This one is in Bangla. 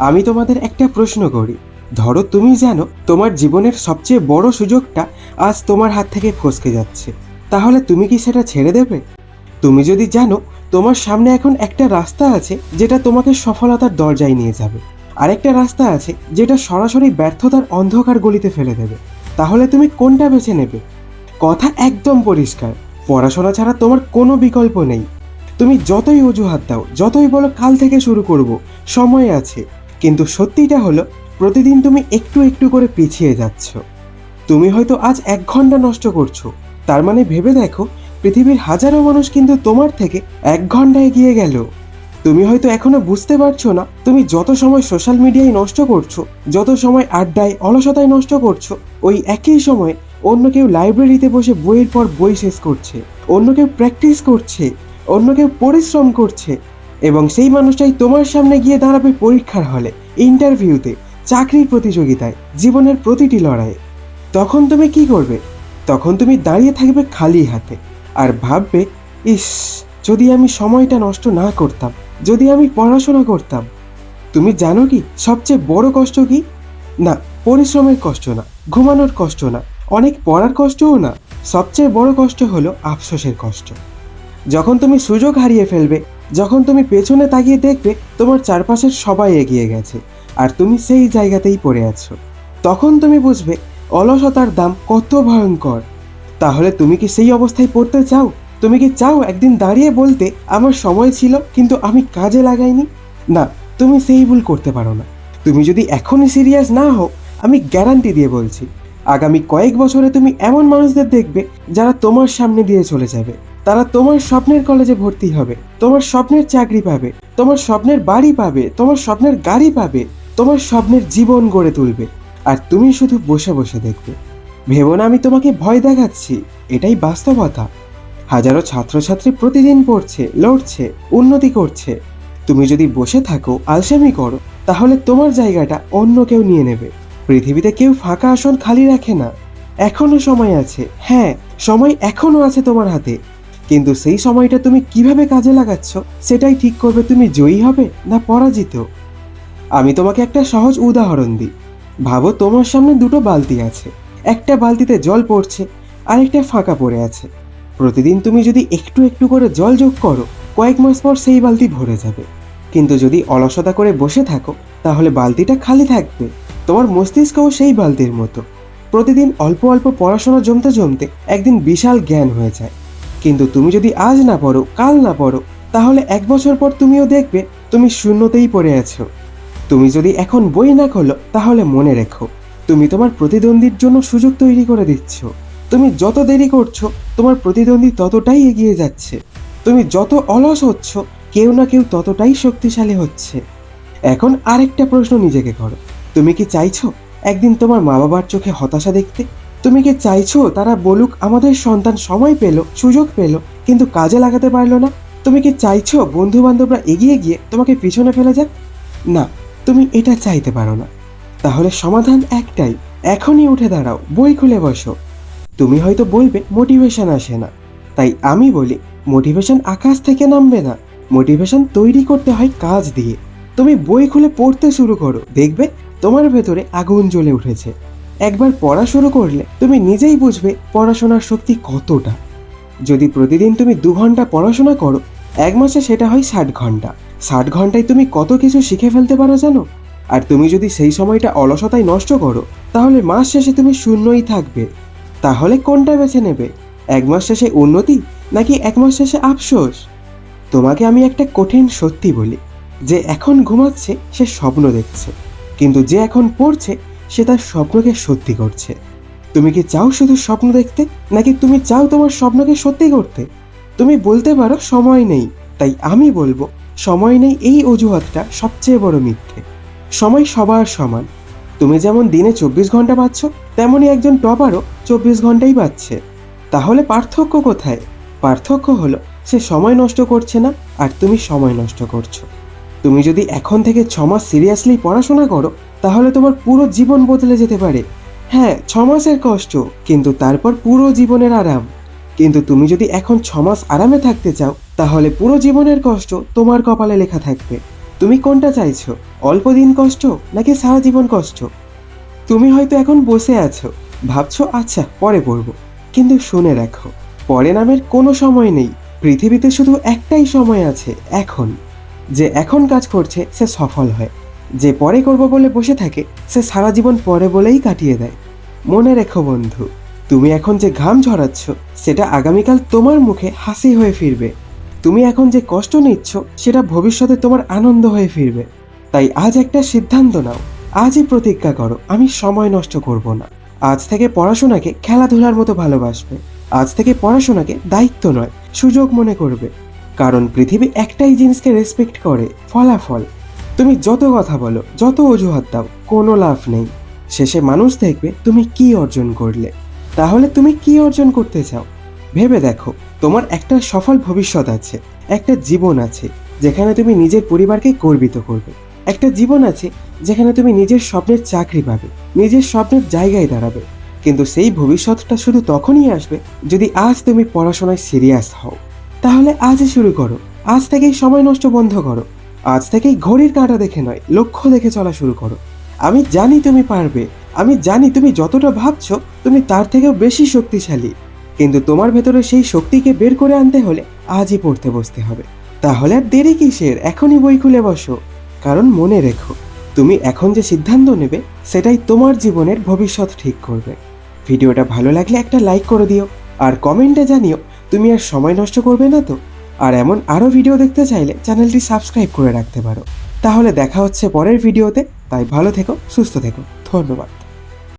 আমি তোমাদের একটা প্রশ্ন করি। ধরো তুমি জানো তোমার জীবনের সবচেয়ে বড় সুযোগটা আজ তোমার হাত থেকে ফসকে যাচ্ছে। তাহলে তুমি কি সেটা ছেড়ে দেবে? তুমি যদি জানো তোমার সামনে এখন একটা রাস্তা আছে যেটা তোমাকে সফলতার দরজায় নিয়ে যাবে। আরেকটা রাস্তা আছে যেটা সরাসরি ব্যর্থতার অন্ধকার গলিতে ফেলে দেবে। তাহলে তুমি কোনটা বেছে নেবে? কথা একদম পরিষ্কার। পড়াশোনা ছাড়া তোমার কোনো বিকল্প নেই। তুমি যতই অজুহাত দাও, যতই বলো কাল থেকে শুরু করব, সময় আছে। কিন্তু সত্যিটা হলো, প্রতিদিন তুমি একটু একটু করে পিছিয়ে যাচ্ছ। তুমি হয়তো আজ এক ঘণ্টা নষ্ট করছ। তার মানে ভেবে দেখো, পৃথিবীর হাজারো মানুষ কিন্তু তোমার থেকে এক ঘণ্টা এগিয়ে গেল। তুমি হয়তো এখনও বুঝতে পারছ না, তুমি যত সময় সোশ্যাল মিডিয়ায় নষ্ট করছ, যত সময় আড্ডায়, অলসতায় নষ্ট করছ, ওই একই সময় অন্য কেউ লাইব্রেরিতে বসে বইয়ের পর বই শেষ করছে, অন্য কেউ প্র্যাকটিস করছে, অন্য কেউ পরিশ্রম করছে এবং সেই মানুষটাই তোমার সামনে গিয়ে দাঁড়াবে পরীক্ষার হলে ইন্টারভিউতে চাকরির প্রতিযোগিতায়, জীবনের প্রতিটি লড়াইয়ে। তখন তুমি কি করবে? তখন তুমি দাঁড়িয়ে থাকবে খালি হাতে আর ভাববে, ইস, যদি আমি সময়টা নষ্ট না করতাম, যদি আমি পড়াশোনা করতাম, তুমি জানো কি সবচেয়ে বড় কষ্ট কি? না, পরিশ্রমের কষ্ট না, ঘুমানোর কষ্ট না, অনেক পড়ার কষ্টও না। সবচেয়ে বড় কষ্ট হলো আফসোসের কষ্ট। যখন তুমি সুযোগ হারিয়ে ফেলবে যখন তুমি পেছনে তাকিয়ে দেখবে, তোমার চারপাশের সবাই এগিয়ে গেছে, আর তুমি সেই জায়গাতেই পড়ে আছো। তখন তুমি বুঝবে, অলসতার দাম কত ভয়ঙ্কর। তাহলে তুমি কি সেই অবস্থায় পড়তে চাও? তুমি কি চাও একদিন দাঁড়িয়ে বলতে, আমার সময় ছিল, কিন্তু আমি কাজে লাগাইনি না, তুমি সেই ভুল করতে পারো না। তুমি যদি এখনই সিরিয়াস না হও, আমি গ্যারান্টি দিয়ে বলছি, আগামী কয়েক বছরে তুমি এমন মানুষদের দেখবে, যারা তোমার সামনে দিয়ে চলে যাবে। তারা তোমার স্বপ্নের কলেজে ভর্তি হবে, তোমার স্বপ্নের চাকরি পাবে, তোমার স্বপ্নের বাড়ি পাবে, তোমার স্বপ্নের গাড়ি পাবে, তোমার স্বপ্নের জীবন গড়ে তুলবে। আর তুমি শুধু বসে বসে দেখবে। ভেবো না আমি তোমাকে ভয় দেখাচ্ছি, এটাই বাস্তবতা। হাজারো ছাত্রছাত্রী প্রতিদিন পড়ছে, লড়ছে, উন্নতি করছে। তুমি যদি বসে থাকো, আলসেমি করো, তাহলে তোমার জায়গাটা অন্য কেউ নিয়ে নেবে। পৃথিবীতে কেউ ফাঁকা আসন খালি রাখে না। এখনও সময় আছে হ্যাঁ সময় এখনও আছে তোমার হাতে। কিন্তু সেই সময়টা তুমি কীভাবে কাজে লাগাচ্ছ, সেটাই ঠিক করবে তুমি জয়ী হবে না পরাজিত। আমি তোমাকে একটা সহজ উদাহরণ দিই। ভাবো তোমার সামনে দুটো বালতি আছে। একটা বালতিতে জল পড়ছে, আরেকটা ফাঁকা পড়ে আছে। প্রতিদিন তুমি যদি একটু একটু করে জল যোগ করো, কয়েক মাস পর সেই বালতি ভরে যাবে। কিন্তু যদি অলসতা করে বসে থাকো, তাহলে বালতিটা খালি থাকবে। তোমার মস্তিষ্কও সেই বালতির মতো। প্রতিদিন অল্প অল্প পড়াশোনা জমতে জমতে একদিন বিশাল জ্ঞান হয়ে যায়। কিন্তু তুমি যদি আজ না পড়ো, কাল না পড়ো, তাহলে এক বছর পর তুমিও দেখবে তুমি শূন্যতেই পড়ে আছো। তুমি যদি এখন বই না খোলো, তাহলে মনে রেখো, তুমি তোমার প্রতিদ্বন্দ্বীর জন্য সুযোগ তৈরি করে দিচ্ছ। তুমি যত দেরি করছ, তোমার প্রতিদ্বন্দ্বী ততটাই এগিয়ে যাচ্ছে। তুমি যত অলস হচ্ছ, কেউ না কেউ ততটাই শক্তিশালী হচ্ছে। এখন আরেকটা প্রশ্ন নিজেকে করো। তুমি কি চাইছো একদিন তোমার মা বাবার চোখে হতাশা দেখতে? তুমি কি চাইছো তারা বলুক আমাদের সন্তান সময় পেল, সুযোগ পেল, কিন্তু কাজে লাগাতে পারল না? তুমি কি চাইছো বন্ধু বান্ধবরা এগিয়ে গিয়ে তোমাকে পিছনে ফেলে যাক? না, তুমি এটা চাইতে পারো না। তাহলে সমাধান একটাই, এখনই উঠে দাঁড়াও, বই খুলে বসো। তুমি হয়তো বলবে, মোটিভেশন আসে না। তাই আমি বলি, মোটিভেশন আকাশ থেকে নামবে না। মোটিভেশন তৈরি করতে হয় কাজ দিয়ে। তুমি বই খুলে পড়তে শুরু করো, দেখবে তোমার ভেতরে আগুন জ্বলে উঠেছে। একবার পড়া শুরু করলে তুমি নিজেই বুঝবে পড়াশোনার শক্তি কতটা। যদি প্রতিদিন তুমি দু ঘণ্টা পড়াশোনা করো, এক মাসে সেটা হয় ষাট ঘণ্টা। ষাট ঘন্টায় তুমি কত কিছু শিখে ফেলতে পারো জানো? আর তুমি যদি সেই সময়টা অলসতায় নষ্ট করো, তাহলে মাস শেষে তুমি শূন্যই থাকবে। তাহলে কোনটা বেছে নেবে? এক মাস শেষে উন্নতি নাকি এক মাস শেষে আফসোস? তোমাকে আমি একটা কঠিন সত্যি বলি, যে এখন ঘুমাচ্ছে সে স্বপ্ন দেখছে, কিন্তু যে এখন পড়ছে সে তার স্বপ্নকে সত্যি করছে। তুমি কি চাও শুধু স্বপ্ন দেখতে, নাকি তুমি চাও তোমার স্বপ্নকে সত্যি করতে? তুমি বলতে পারো, সময় নেই, তাই আমি বলব, সময় নেই এই অজুহাতটা সবচেয়ে বড় মিথ্যে। সময় সবার সমান। তুমি যেমন দিনে চব্বিশ ঘণ্টা পাচ্ছ, তেমনই একজন টপারও চব্বিশ ঘন্টাই পাচ্ছে। তাহলে পার্থক্য কোথায়? পার্থক্য হলো, সে সময় নষ্ট করছে না, আর তুমি সময় নষ্ট করছ। তুমি যদি এখন থেকে ছমাস সিরিয়াসলি পড়াশোনা করো তাহলে তোমার পুরো জীবন বদলে যেতে পারে। হ্যাঁ ছ মাসের কষ্ট, কিন্তু তারপর পুরো জীবনের আরাম। কিন্তু তুমি যদি এখন ছ মাস আরামে থাকতে চাও, তাহলে পুরো জীবনের কষ্ট তোমার কপালে লেখা থাকবে। তুমি কোনটা চাইছো, অল্প দিন কষ্ট নাকি সারা জীবন কষ্ট? তুমি হয়তো এখন বসে আছো, ভাবছ আচ্ছা পরে পড়ব। কিন্তু শুনে রাখো, পরে নামের কোনো সময় নেই। পৃথিবীতে শুধু একটাই সময় আছে, এখন। যে এখন কাজ করছে, সে সফল হয়। যে পরে করব বলে বসে থাকে, সে সারা জীবন পরে বলেই কাটিয়ে দেয়। মনে রেখো বন্ধু, তুমি এখন যে ঘাম ঝরাচ্ছ, সেটা আগামীকাল তোমার মুখে হাসি হয়ে ফিরবে। তুমি এখন যে কষ্ট নিচ্ছ, সেটা ভবিষ্যতে তোমার আনন্দ হয়ে ফিরবে। তাই আজ একটা সিদ্ধান্ত নাও, আজই প্রতিজ্ঞা করো, আমি সময় নষ্ট করব না। আজ থেকে পড়াশোনাকে খেলাধুলার মতো ভালোবাসবে। আজ থেকে পড়াশোনাকে দায়িত্ব নয়, সুযোগ মনে করবে। কারণ পৃথিবী একটাই জিনিসকে রেসপেক্ট করে, ফলাফল। তুমি যত কথা বলো, যত অজুহাত দাও, কোনো লাভ নেই। শেষে মানুষ দেখবে তুমি কি অর্জন করলে। তাহলে তুমি কি অর্জন করতে চাও? ভেবে দেখো, তোমার একটা সফল ভবিষ্যৎ আছে, একটা জীবন আছে, যেখানে তুমি নিজের পরিবারকে গর্বিত করবে। একটা জীবন আছে, যেখানে তুমি নিজের স্বপ্নের চাকরি পাবে, নিজের স্বপ্নের জায়গায় দাঁড়াবে। কিন্তু সেই ভবিষ্যৎটা শুধু তখনই আসবে যদি আজ তুমি পড়াশোনায় সিরিয়াস হও। তাহলে আজই শুরু করো, আজ থেকেই সময় নষ্ট বন্ধ করো। আজ থেকেই ঘড়ির কাঁটা দেখে নয়, লক্ষ্য দেখে চলা শুরু করো। আমি জানি তুমি পারবে, আমি জানি তুমি যতটা ভাবছ, তুমি তার থেকেও বেশি শক্তিশালী। কিন্তু তোমার ভেতরে সেই শক্তিকে বের করে আনতে হলে আজই পড়তে বসতে হবে। তাহলে আর দেরি কিসের? এখনই বই খুলে বসো। কারণ মনে রেখো, তুমি এখন যে সিদ্ধান্ত নেবে, সেটাই তোমার জীবনের ভবিষ্যৎ ঠিক করবে। ভিডিওটা ভালো লাগলে একটা লাইক করে দিও, আর কমেন্টে জানিও, তুমি আর সময় নষ্ট করবে না তো? আর এমন আরও ভিডিও দেখতে চাইলে চ্যানেলটি সাবস্ক্রাইব করে রাখতে পারো। তাহলে দেখা হচ্ছে পরের ভিডিওতে, তাই ভালো থেকো, সুস্থ থেকো। ধন্যবাদ।